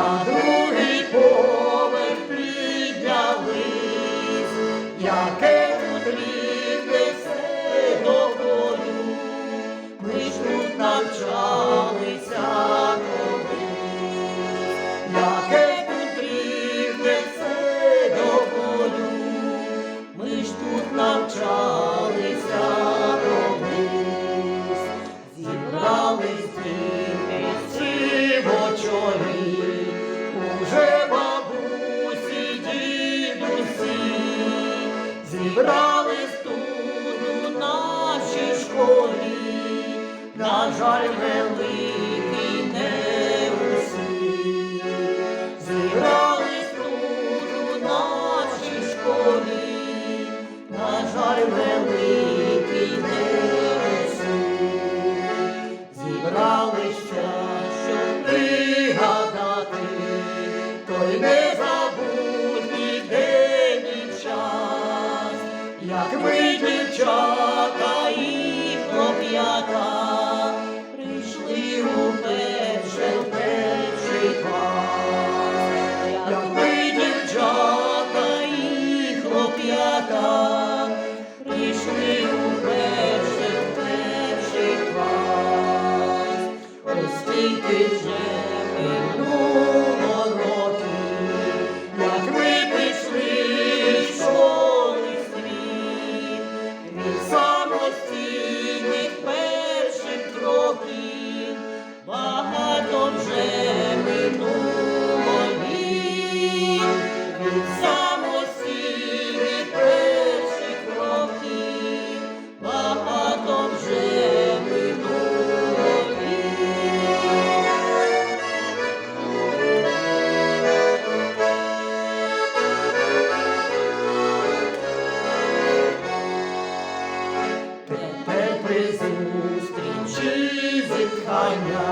Father. жаль великий не усі, зібрались тут у нашій школі, на жаль великий не усі, зібрали ще, щоб пригадати, той не забудь ніде час, як ми дівчата. Lord. Yeah.